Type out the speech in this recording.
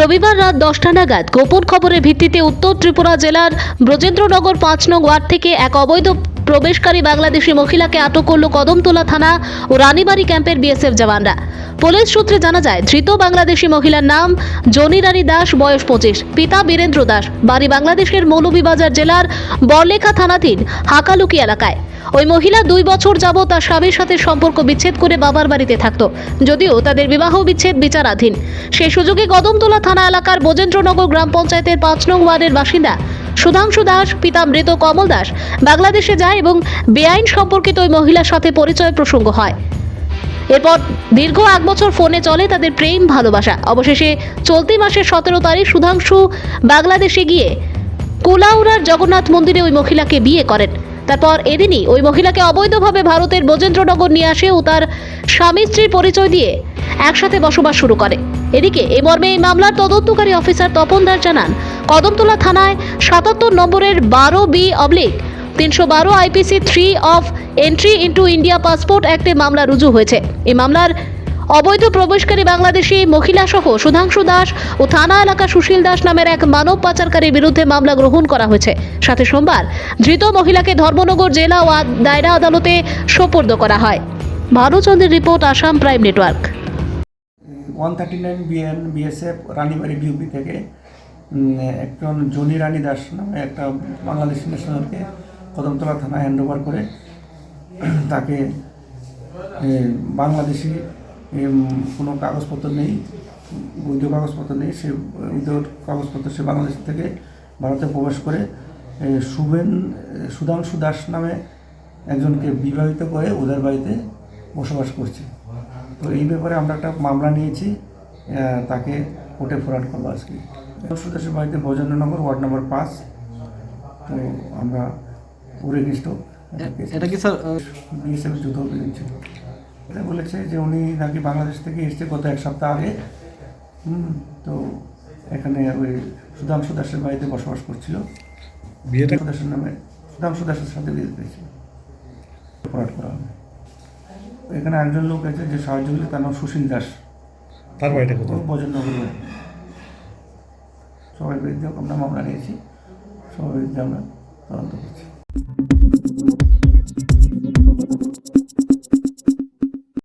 রবিবার রাত দশটা নাগাদ গোপন খবরের ভিত্তিতে উত্তর ত্রিপুরা জেলার ব্রজেন্দ্রনগর পাঁচ নং ওয়ার্ড থেকে এক অবৈধ প্রবেশকারী বাংলাদেশি মহিলাকে আটক করল কদমতলা থানা ও রানীবাড়ি ক্যাম্পের বিএসএফ জওয়ানরা। পুলিশ সূত্রে জানা যায়, ধৃত বাংলাদেশি মহিলার নাম জনি রানী দাস, বয়স পঁচিশ, পিতা বীরেন্দ্র দাস, বাড়ি বাংলাদেশের মৌলভীবাজার জেলার বরলেখা থানাধীন হাকালুকি এলাকায়। ওই মহিলা দুই বছর যাবৎ তার স্বামীর সাথে সম্পর্ক বিচ্ছেদ করে বাবার বাড়িতে থাকত, যদিও তাদের বিবাহ বিচ্ছেদ বিচারাধীন। সেই সুযোগে কদমতলা থানা এলাকার বজেন্দ্রনগর গ্রাম পঞ্চায়েতের পাঁচ নং ওয়ার্ডের বাসিন্দা সুধাংশু দাস, পিতা মৃত কমল দাস বাংলাদেশে যায় এবং বেআইন সম্পর্কিত ওই মহিলার সাথে পরিচয় প্রসঙ্গ হয়। এরপর দীর্ঘ এক বছর ফোনে চলে তাদের প্রেম ভালোবাসা। অবশেষে চলতি মাসের সতেরো তারিখ সুধাংশু বাংলাদেশে গিয়ে কুলাউড়ার জগন্নাথ মন্দিরে ওই মহিলাকে বিয়ে করেন। তারপর এদিনই ওই মহিলাকে অবৈধভাবে ভারতের বজেন্দ্রনগর নিয়ে আসে ও তার স্বামী স্ত্রীর পরিচয় দিয়ে একসাথে বসবাস শুরু করে। এদিকে এই মর্মে এই মামলার তদন্তকারী অফিসার তপন দাস জানান, কদমতলা থানায় সাতাত্তর নম্বরের বারো বি অবলিক তিনশো বারো IPC three of entry into India passport অ্যাক্টে মামলা রুজু হয়েছে। এই মামলার অবৈধ প্রবেশকারী বাংলাদেশি মহিলা সহ সুধাংশু দাস ও থানা এলাকা সুশীল দাস নামের এক মানব পাচারকারীর বিরুদ্ধে মামলা গ্রহণ করা হয়েছে। সাথে সোমবার ধৃত মহিলাকে ধর্মনগর জেলা ও দায়রা আদালতে সোপর্দ করা হয়। ভানুচন্দ্রের report, Assam prime network. One thirty nine BN, BSF, Ranibari ডিউপি থেকে একজন জনি রানী দাস নামে একটা বাংলাদেশি ন্যাশনালকে কদমতলা থানা হ্যান্ড ওভার করে, তাকে বাংলাদেশি কোনো কাগজপত্র নেই বৈধ কাগজপত্র নেই। সে উইদাউট কাগজপত্র সে বাংলাদেশ থেকে ভারতে প্রবেশ করে শুভেন সুধাংশু দাস নামে একজনকে বিবাহিত করে ওদের বাড়িতে বসবাস করছে। তো এই ব্যাপারে আমরা একটা মামলা নিয়েছি তাকে কোর্টে ফরওয়ার্ড করব আজকে। সুদাসের বাড়িতে ভজননগর ওয়ার্ড নম্বর পাঁচ তো আমরা পুরে গিষ্ট এটা কি স্যার বিএসএফ যুদ্ধ অভিযান ছিল। এটা বলেছে যে উনি নাকি বাংলাদেশ থেকে এসছে গত এক সপ্তাহ আগে। হুম তো এখানে ওই সুধাংশু দাসের বাড়িতে বসবাস করছিল। বিয়েটা দাসের নামে সুধাংশু দাসের সাথে বিয়ে দিয়েছিল। অপরাধ করা হবে। এখানে একজন লোক আছে যে সাহায্য করলে তার নাম সুশীল দাস। তার বাড়িটা কোথায়? ভজননগর বাড়ি। সবার বিরুদ্ধে আমরা মামলা নিয়েছি। সবাই বিরুদ্ধে আমরা তদন্ত করছি।